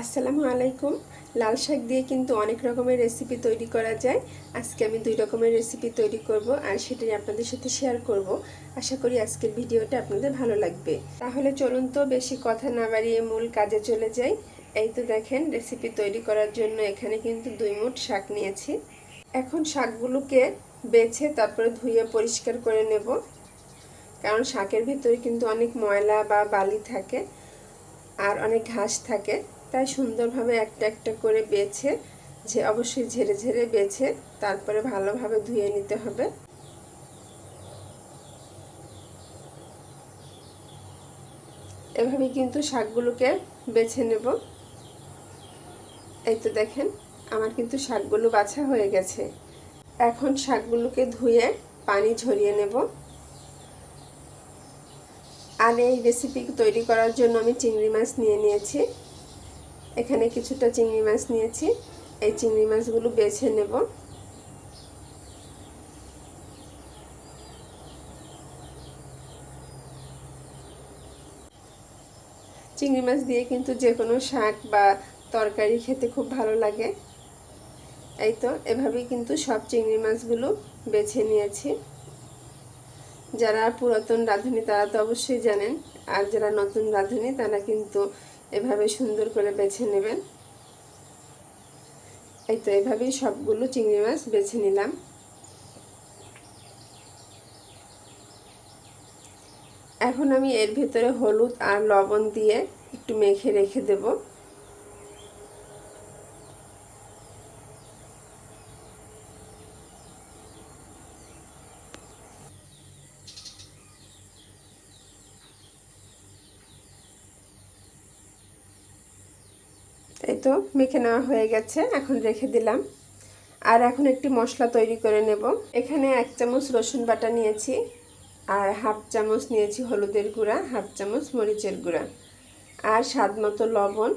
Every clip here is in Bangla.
আসসালামু আলাইকুম। লাল শাক দিয়ে কিন্তু অনেক রকমের রেসিপি তৈরি করা যায়। আজকে আমি দুই রকমের রেসিপি তৈরি করব আর সেটাই আপনাদের সাথে শেয়ার করব। আশা করি আজকের ভিডিওটা আপনাদের ভালো লাগবে। তাহলে চলুন তো বেশি কথা না বাড়িয়ে মূল কাজে চলে যাই। এই তো দেখেন রেসিপি তৈরি করার জন্য এখানে কিন্তু দুই মুঠ শাক নিয়েছি। এখন শাকগুলোকে বেছে তারপরে ধুয়ে পরিষ্কার করে নেব। কারণ শাকের ভিতরে কিন্তু অনেক ময়লা বা বালি থাকে আর অনেক ঘাস থাকে। তাই সুন্দরভাবে একটা একটা করে বেছে, যে অবশ্যই ঝেড়ে ঝেড়ে বেছে, তারপরে ভালোভাবে ধুয়ে নিতে হবে। এভাবে কিন্তু শাকগুলোকে বেছে নেব। এই তো দেখেন, আমার কিন্তু শাকগুলো বাছা হয়ে গেছে। এখন শাকগুলোকে ধুয়ে পানি ঝরিয়ে নেব। আর এই রেসিপি তৈরি করার জন্য আমি চিংড়ি মাছ নিয়ে নিয়েছি। এখানে কিছুটা চিংড়ি মাছ নিয়েছি। এই চিংড়ি মাছগুলো বেছে নেব। চিংড়ি মাছ দিয়ে কিন্তু যে কোনো শাক বা তরকারি খেতে খুব ভালো লাগে। এই তো, এভাবেই কিন্তু সব চিংড়ি মাছগুলো বেছে নিয়েছি। যারা পুরাতন রাঁধুনি তারা তো অবশ্যই জানেন, আর যারা নতুন রাঁধুনি তারা কিন্তু এভাবে সুন্দর করে বেছে নেবেন। এই তো এভাবেই সবগুলো চিংড়ি মাছ বেছে নিলাম। এখন আমি এর ভেতরে হলুদ আর লবণ দিয়ে একটু মেখে রেখে দেব। এই তো মেখে নেওয়া হয়ে গেছে, এখন রেখে দিলাম। আর এখন একটি মশলা তৈরি করে নেব। এখানে এক চামচ রসুন বাটা নিয়েছি, আর হাফ চামচ নিয়েছি হলুদের গুঁড়া, হাফ চামচ মরিচের গুঁড়া, আর স্বাদ মতো লবণ,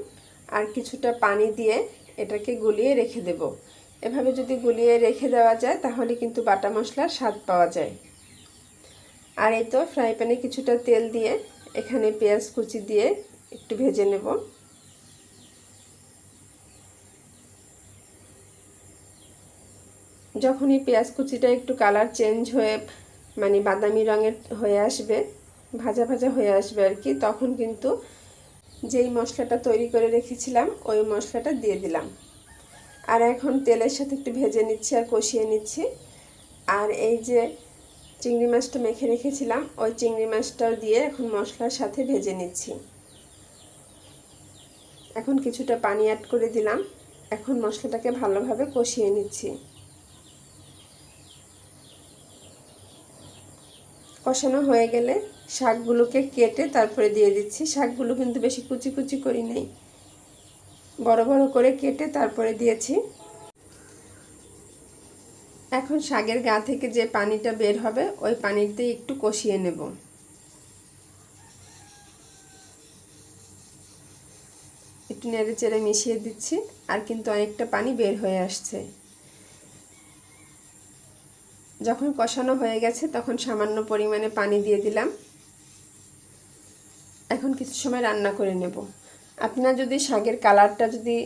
আর কিছুটা পানি দিয়ে এটাকে গুলিয়ে রেখে দেব। এভাবে যদি গুলিয়ে রেখে দেওয়া যায়, তাহলে কিন্তু বাটা মশলার স্বাদ পাওয়া যায়। আর এই তো ফ্রাই প্যানে কিছুটা তেল দিয়ে এখানে পেঁয়াজ কুচি দিয়ে একটু ভেজে নেব। যখনই পেঁয়াজ কুচিটা একটু কালার চেঞ্জ হয়ে মানে বাদামি রঙের হয়ে আসবে, ভাজা ভাজা হয়ে আসবে আর কি, তখন কিন্তু যেই মশলাটা তৈরি করে রেখেছিলাম, ওই মশলাটা দিয়ে দিলাম। আর এখন তেলের সাথে একটু ভেজে নিচ্ছি আর কষিয়ে নিচ্ছি। আর এই যে চিংড়ি মাছটা মেখে রেখেছিলাম, ওই চিংড়ি মাছটাও দিয়ে এখন মশলার সাথে ভেজে নিচ্ছি। এখন কিছুটা পানি অ্যাড করে দিলাম। এখন মশলাটাকে ভালোভাবে কষিয়ে নিচ্ছি। কষানো হয়ে গেলে শাকগুলোকে কেটে তারপরে দিয়ে দিচ্ছি। শাকগুলো কিন্তু বেশি কুচি কুচি করি নাই। বড় বড় করে কেটে তারপরে দিয়েছি। এখন শাকের গা থেকে যে পানিটা বের হবে, ওই পানিতে একটু কষিয়ে নেব। একটু নেড়ে চেড়ে মিশিয়ে দিচ্ছি, আর কিন্তু অনেকটা পানি বের হয়ে আসছে। যখন কষানো হয়ে গেছে, তখন সামান্য পরিমাণে পানি দিয়ে দিলাম। এখন কিছু সময় রান্না করে নেব। আপনারা যদি শাকের কালারটা যদি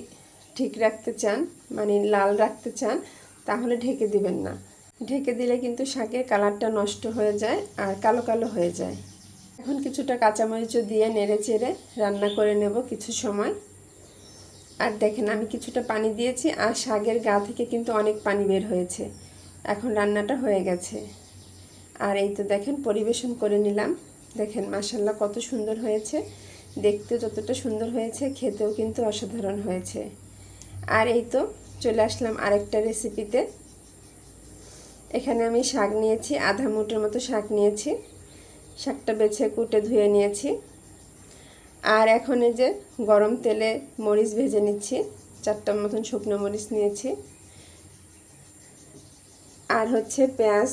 ঠিক রাখতে চান মানে লাল রাখতে চান, তাহলে ঢেকে দিবেন না। ঢেকে দিলে কিন্তু শাকের কালারটা নষ্ট হয়ে যায় আর কালো কালো হয়ে যায়। এখন কিছুটা কাঁচামরিচও দিয়ে নেড়ে চেড়ে রান্না করে নেব কিছু সময়। আর দেখেন, আমি কিছুটা পানি দিয়েছি আর শাকের গা থেকে কিন্তু অনেক পানি বের হয়েছে। এখন রান্নাটা হয়ে গেছে। আর এই তো দেখেন পরিবেশন করে নিলাম। দেখেন মাসাল্লাহ কত সুন্দর হয়েছে। দেখতে যতটা সুন্দর হয়েছে, খেতেও কিন্তু অসাধারণ হয়েছে। আর এই তো চলে আসলাম আরেকটা রেসিপিতে এখানে আমি শাক নিয়েছি, আধা মুটের মতো শাক নিয়েছি। শাকটা বেছে কুটে ধুয়ে নিয়েছি। আর এখন এই যে গরম তেলে মরিচ ভেজে নিচ্ছি চারটার মতন শুকনো মরিচ নিয়েছি। আর হচ্ছে পেঁয়াজ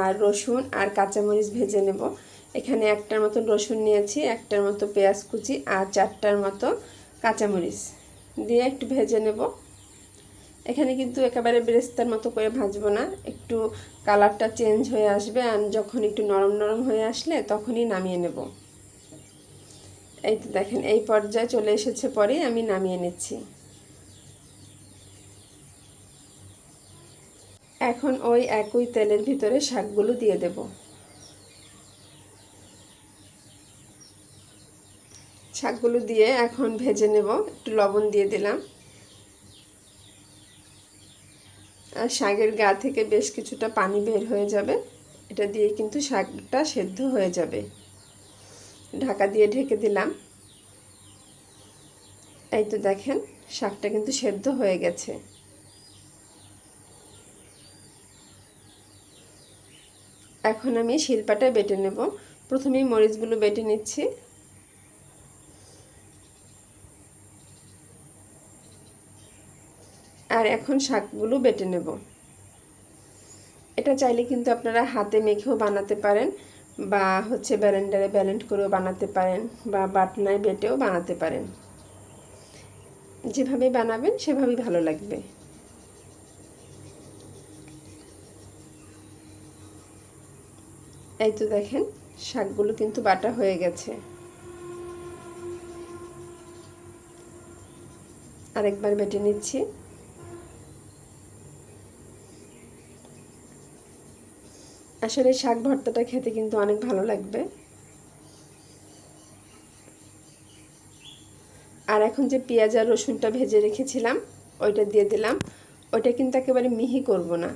আর রসুন আর কাঁচামরিচ ভেজে নেব। এখানে একটার মতো রসুন নিয়েছি, একটার মতো পেঁয়াজ কুচি আর চারটার মতো কাঁচামরিচ দিয়ে একটু ভেজে নেব। এখানে কিন্তু একেবারে বেরেস্তার মতো করে ভাজবো না, একটু কালারটা চেঞ্জ হয়ে আসবে আর যখন একটু নরম নরম হয়ে আসলে তখনই নামিয়ে নেব। এই তো দেখেন, এই পর্যায়ে চলে এসেছে পরেই আমি নামিয়ে নিচ্ছি। এখন ওই একই তেলের ভিতরে শাকগুলো দিয়ে দেব। শাকগুলো দিয়ে এখন ভেজে নেব, একটু লবণ দিয়ে দিলাম। আর শাকের গা থেকে বেশ কিছুটা পানি বের হয়ে যাবে। এটা দিয়ে কিন্তু শাকটা সেদ্ধ হয়ে যাবে। ঢাকা দিয়ে ঢেকে দিলাম। এই তো দেখেন, শাকটা কিন্তু সেদ্ধ হয়ে গেছে। এখন আমি শিলপাটায় বেটে নেব। প্রথমেই মরিচগুলো বেটে নিচ্ছি। আর এখন শাকগুলো বেটে নেব। এটা চাইলে কিন্তু আপনারা হাতে মেখেও বানাতে পারেন বা হচ্ছে ব্যালেন্ডারে ব্যালেন্ড করেও বানাতে পারেন বা বাটনায় বেটেও বানাতে পারেন। যেভাবে বানাবেন সেভাবেই ভালো লাগবে। এই তো দেখেন, শাকগুলো কিন্তু বাটা হয়ে গেছে। আরেকবার বেটে নিচ্ছি। আসলে শাক ভর্তাটা খেতে কিন্তু অনেক ভালো লাগবে। আর এখন যে পেঁয়াজ আর রসুনটা ভেজে রেখেছিলাম, ওইটা দিয়ে দিলাম। ওইটা কিন্তু একেবারে মিহি করব না।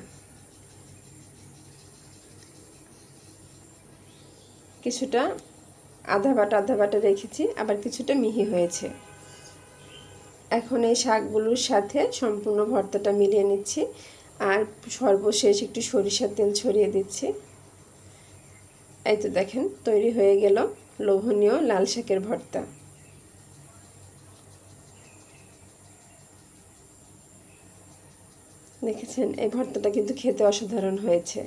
কিছুটা আধা বাটা আধা বাটা রেখেছি, আবার কিছুটা মিহি হয়েছে। এখন এই শাকগুলোর সাথে সম্পূর্ণ ভর্তাটা মিলিয়ে নিচ্ছি। আর সর্বশেষ একটু সরিষার তেল ছড়িয়ে দিচ্ছি। এই তো দেখেন, তৈরি হয়ে গেল লোভনীয় লাল শাকের ভর্তা। দেখেছেন? এই ভর্তাটা কিন্তু খেতে অসাধারণ হয়েছে।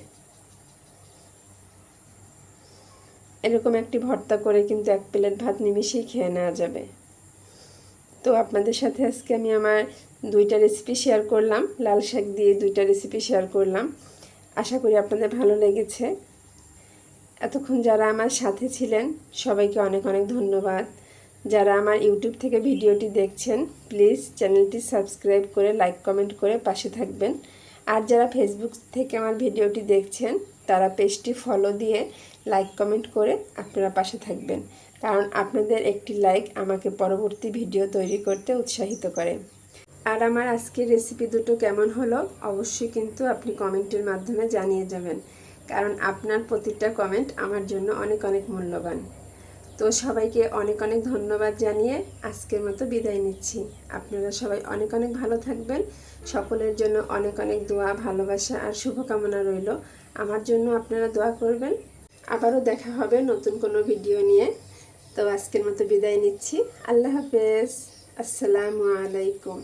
এরকম একটি ভর্তা করে কিন্তু এক প্লেট ভাত নিমিশেই খেয়ে নেওয়া যাবে। তো আপনাদের সাথে আজকে আমি আমার দুইটা রেসিপি শেয়ার করলাম, লাল শাক দিয়ে দুইটা রেসিপি শেয়ার করলাম। আশা করি আপনাদের ভালো লেগেছে। এতক্ষণ যারা আমার সাথে ছিলেন, সবাইকে অনেক অনেক ধন্যবাদ। যারা আমার ইউটিউব থেকে ভিডিওটি দেখছেন প্লিজ চ্যানেলটি সাবস্ক্রাইব করে লাইক কমেন্ট করে পাশে থাকবেন। আর যারা ফেসবুক থেকে আমার ভিডিওটি দেখছেন তারা পেজটি ফলো দিয়ে লাইক কমেন্ট করে আপনারা পাশে থাকবেন। কারণ আপনাদের একটি লাইক আমাকে পরবর্তী ভিডিও তৈরি করতে উৎসাহিত করে। আর আমার আজকের রেসিপি দুটো কেমন হলো অবশ্যই কিন্তু আপনি কমেন্টের মাধ্যমে জানিয়ে যাবেন। কারণ আপনার প্রতিটা কমেন্ট আমার জন্য অনেক অনেক মূল্যবান। তো সবাইকে অনেক অনেক ধন্যবাদ জানিয়ে আজকের মতো বিদায় নিচ্ছি। আপনারা সবাই অনেক অনেক ভালো থাকবেন। সকলের জন্য অনেক অনেক দোয়া, ভালোবাসা আর শুভকামনা রইল। আমার জন্য আপনারা দোয়া করবেন। আবারও দেখা হবে নতুন কোনো ভিডিও নিয়ে। তো আজকের মতো বিদায় নিচ্ছি। আল্লাহ হাফেজ। আসসালামু আলাইকুম।